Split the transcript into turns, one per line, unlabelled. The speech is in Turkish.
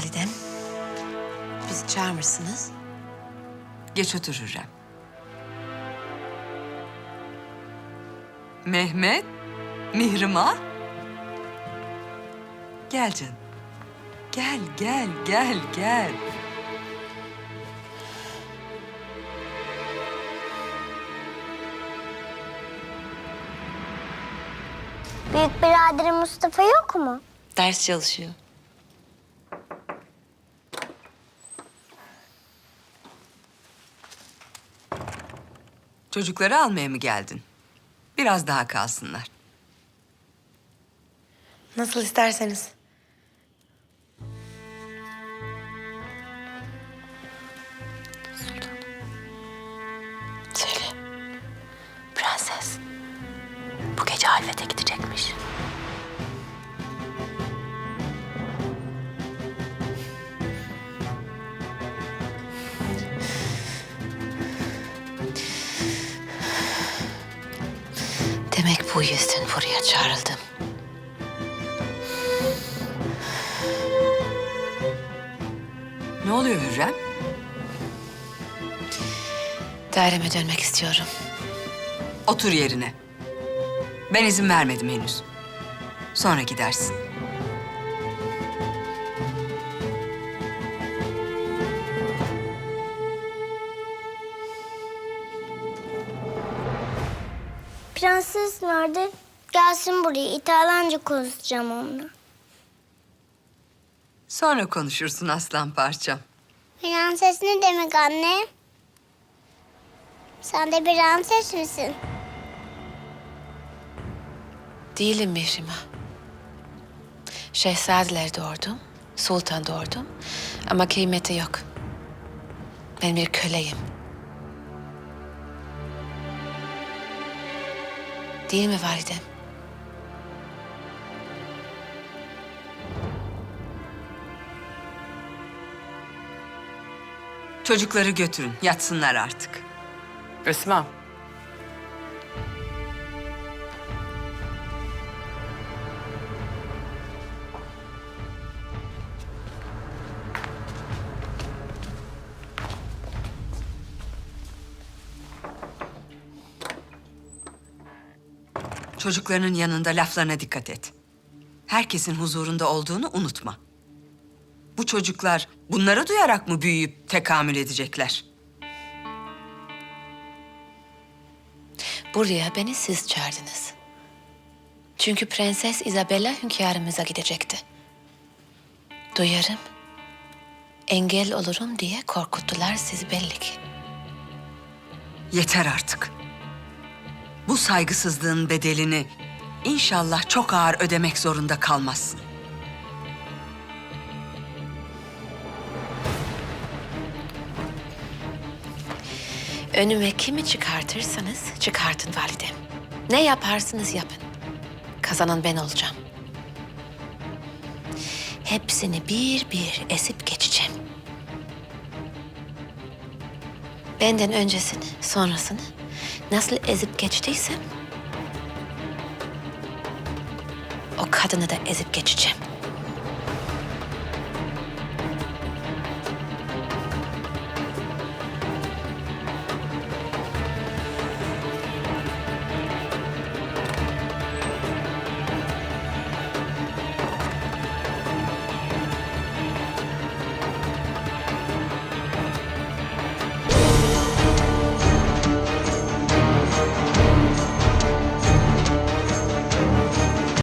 validem. Bizi çağırmışsınız.
Geç otur Hürrem. Mehmet, Mihrimah. Gel canım. Gel, gel, gel, gel.
Büyük biraderim Mustafa yok mu?
Ders çalışıyor.
Çocukları almaya mı geldin? Biraz daha kalsınlar.
Nasıl isterseniz. Söyle. Prenses. Bu gece halvete gidecekmiş. Bu yüzden buraya çağrıldım.
Ne oluyor Hürrem?
Daireme dönmek istiyorum.
Otur yerine. Ben izin vermedim henüz. Sonra gidersin.
Prenses nerede? Gelsin buraya. İtalyanca konuşacağım onunla.
Sonra konuşursun aslan parçam.
Prenses ne demek anne? Sen de prenses misin?
Değilim Mihrimah. Şehzadeler doğurdum, sultan doğurdum ama kıymeti yok. Ben bir köleyim. Değil mi validem?
Çocukları götürün, yatsınlar artık.
Esma.
Çocuklarının yanında laflarına dikkat et. Herkesin huzurunda olduğunu unutma. Bu çocuklar bunları duyarak mı büyüyüp tekamül edecekler?
Buraya beni siz çağırdınız. Çünkü Prenses Isabella hünkârımıza gidecekti. Duyarım, engel olurum diye korkuttular sizi belli ki.
Yeter artık. Bu saygısızlığın bedelini inşallah çok ağır ödemek zorunda kalmazsın.
Önüme kimi çıkartırsanız çıkartın validem. Ne yaparsınız yapın. Kazanan ben olacağım. Hepsini bir bir esip geçeceğim. Benden öncesini, sonrasını nasıl ezip geçtiysem... ...o kadını da ezip geçeceğim.